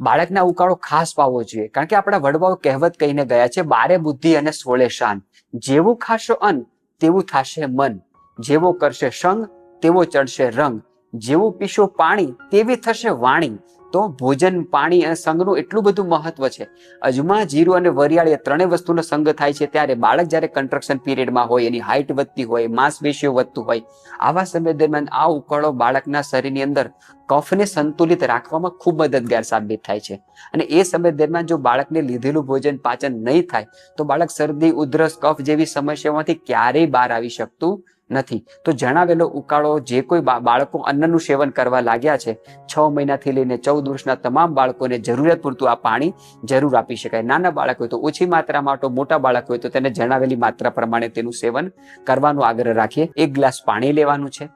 બાળકને ઉકાળો ખાસ પાવો જોઈએ. કારણ કે આપણા વડવાઓ કહેવત કહીને ગયા છે, બારે બુદ્ધિ અને સોળે શાન. જેવું ખાશો અન્ન, તેવું થશે મન. જેવો કરશે સંગ, તેવો ચડશે રંગ. જેવું પીશો પાણી, તેવી થશે વાણી. તો ભોજન, પાણી અને સંઘનું એટલું બધું મહત્વ છે. અજમા, જીરું અને વરિયાળી એ ત્રણેય વસ્તુનો સંગ થાય છે ત્યારે બાળક જ્યારે કન્સ્ટ્રક્શન પીરિયડમાં હોય, એની હાઇટ વધતી હોય માંસપેશીઓ વધતું હોય, આવા સમય દરમિયાન આ ઉકાળો બાળકના શરીરની અંદર કફને સંતુલિત રાખવામાં ખૂબ મદદગાર સાબિત થાય છે. અને એ સમય દરમિયાન જો બાળકને લીધેલું ભોજન પાચન નહીં થાય, તો બાળક શરદી, ઉધરસ, કફ જેવી સમસ્યાઓમાંથી ક્યારેય બહાર આવી શકતું નથી. તો જણાવેલો ઉકાળો જે કોઈ બાળકો અન્નનું સેવન કરવા લાગ્યા છે, છ મહિનાથી લઈને ચૌદ વર્ષના તમામ બાળકોને જરૂરિયાત પૂરતું આ પાણી જરૂર આપી શકાય. નાના બાળક હોય તો ઓછી માત્રામાં તો મોટા બાળક હોય તો તેને જણાવેલી માત્રા પ્રમાણે તેનું સેવન કરવાનો આગ્રહ રાખીએ. એક ગ્લાસ પાણી લેવાનું છે.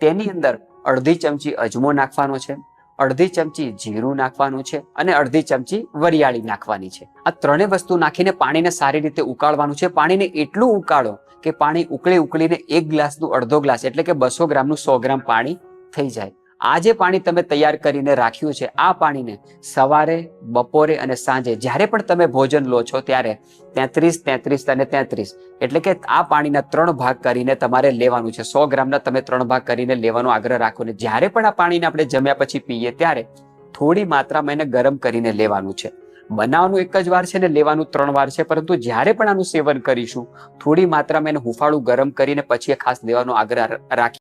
તેની અંદર અડધી ચમચી અજમો નાખવાનો છે. અડધી ચમચી જીરું નાખવાનું છે અને અડધી ચમચી વરિયાળી નાખવાની છે. આ ત્રણેય વસ્તુ નાખીને પાણીને સારી રીતે ઉકાળવાનું છે. પાણીને એટલું ઉકાળો કે પાણી ઉકળી ઉકળીને એક ગ્લાસનું અડધો ગ્લાસ એટલે કે બસો ગ્રામનું સો ગ્રામ પાણી થઈ જાય. આ જે પાણી તમે તૈયાર કરીને રાખ્યું છે, આ પાણીને સવારે, બપોરે અને સાંજે જ્યારે પણ તમે ભોજન લો છો ત્યારે તેત્રીસ તેત્રીસ અને તેત્રીસ એટલે કે આ પાણીના ત્રણ ભાગ કરીને તમારે લેવાનું છે. સો ગ્રામના તમે ત્રણ ભાગ કરીને લેવાનો આગ્રહ રાખો ને જ્યારે પણ આ પાણીને આપણે જમ્યા પછી પીએ ત્યારે થોડી માત્રામાં એને ગરમ કરીને લેવાનું છે. બનાવવાનું એક જ વાર છે ને લેવાનું ત્રણ વાર છે, પરંતુ જ્યારે પણ આનું સેવન કરીશું, થોડી માત્રામાં એને હુફાળું ગરમ કરીને પછી ખાસ લેવાનો આગ્રહ રાખી